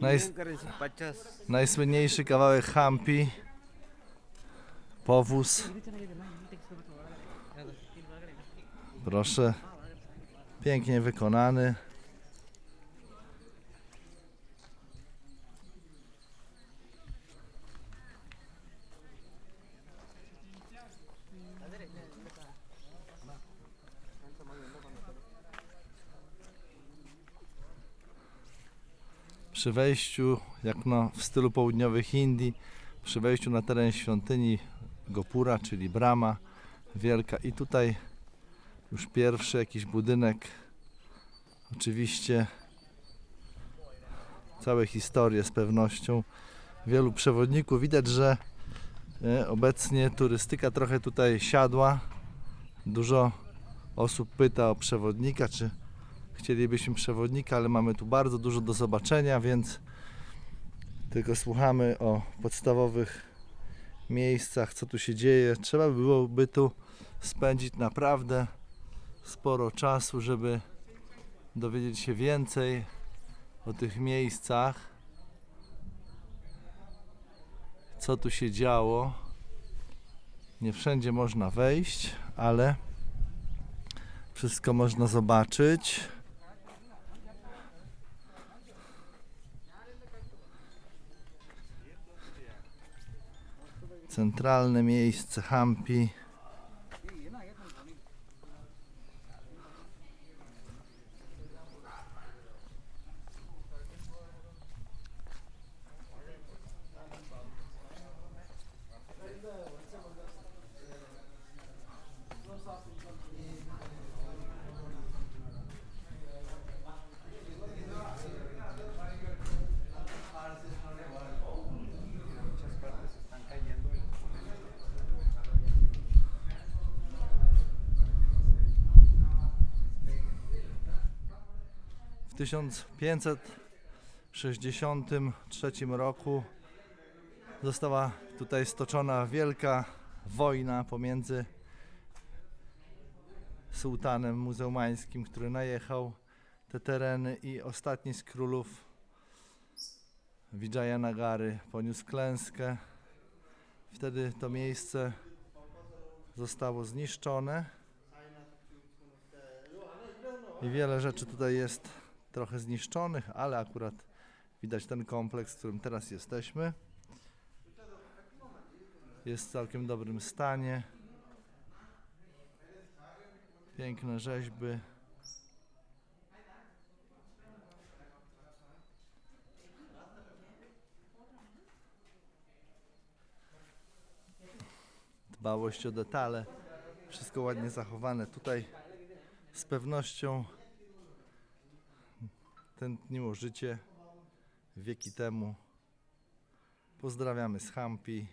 Najs- najsłynniejszy kawałek Hampi. Powóz. Proszę. Pięknie wykonany. Przy wejściu, jak no w stylu południowych Indii, przy wejściu na teren świątyni Gopura, czyli brama wielka i tutaj już pierwszy jakiś budynek. Oczywiście całe historie z pewnością wielu przewodników. Widać, że e, obecnie turystyka trochę tutaj siadła. Dużo osób pyta o przewodnika, czy chcielibyśmy przewodnika, ale mamy tu bardzo dużo do zobaczenia, więc tylko słuchamy o podstawowych miejscach, co tu się dzieje. Trzeba by byłoby tu spędzić naprawdę sporo czasu, żeby dowiedzieć się więcej o tych miejscach, co tu się działo. Nie wszędzie można wejść, ale wszystko można zobaczyć. Centralne miejsce Hampi. 1563 roku została tutaj stoczona wielka wojna pomiędzy sułtanem muzułmańskim, który najechał te tereny i ostatni z królów Vijayanagary poniósł klęskę. Wtedy to miejsce zostało zniszczone. I wiele rzeczy tutaj jest trochę zniszczonych, ale akurat widać ten kompleks, w którym teraz jesteśmy. Jest w całkiem dobrym stanie. Piękne rzeźby. Dbałość o detale. Wszystko ładnie zachowane. Tutaj z pewnością tętniło życie wieki temu. Pozdrawiamy z Hampi.